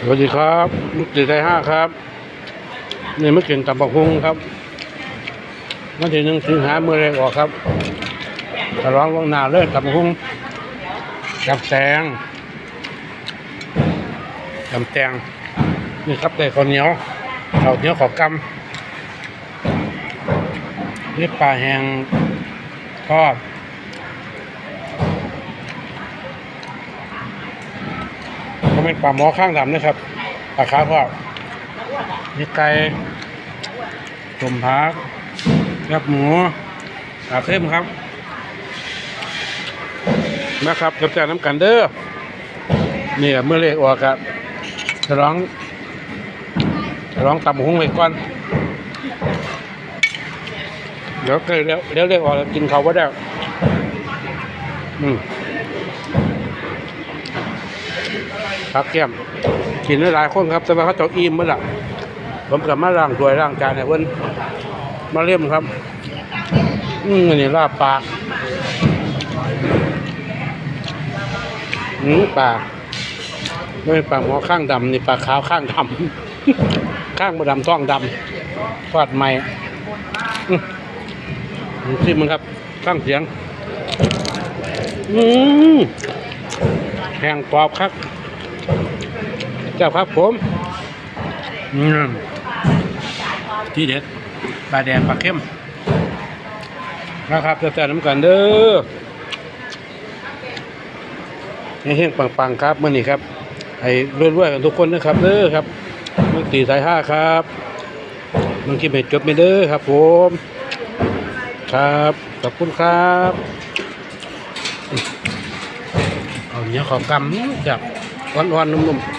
สวัสดีครับลูกตีไทยห้าครับนี่ไม่เก่งตับบักฮุงครับวันที่หนึ่งสิงหาเมื่อไรออกครับฉลองลวงหน้าเลยตับบักฮุงกับแตงกับแตงนี่ครับได้ข้าวเหนียวข้าวเหนียวขอกำนี่ปลาแห้งทอด ก็เป็นปลาหมอข้างดำนะครับปลาคาร์ฟก็มีไก่ต้มผักยับหมูปลาเค็มครับนะครับกับจานน้ำกันเด้อนี่เมื่อเลขออกครับฉลองฉลองตำหุ้งไว้ก่อนเดี๋ยวเกิดแล้วเดี๋ยวเลขออกแล้วกินเขาก็ได้อืม พักแก้มกินได้หลายคนครับ แต่ว่าเขาเจ้าอิ่มเมื่อละผมกับมาล้างถ้วยล้างจานให้เพิ่นมาเลี่ยมครับ อืมนนี้ลาบปลาอืมปลาไม่ปลาหมอข้างดำนี่ปลาขาวข้างดำข้างบดำท้องดำทอดใหม่อืมชิมมันครับข้างเสียง อืมแห้งกรอบครับ เจ้าครับผมอืมที่เด็ดปลาแดงปลาเข้มนะครับจะแต่น้ำกันเด้อเฮงๆปังๆครับมื่อนี้ครับให้รวยๆกันทุกคนนะครับเด้อครับมึงตีสายห้าครับมึงคิดไม่จบไม่เด้อครับ ผม ครับขอบคุณครับเอาเนี้ยขอกำจับอ่อนๆนุ่มๆ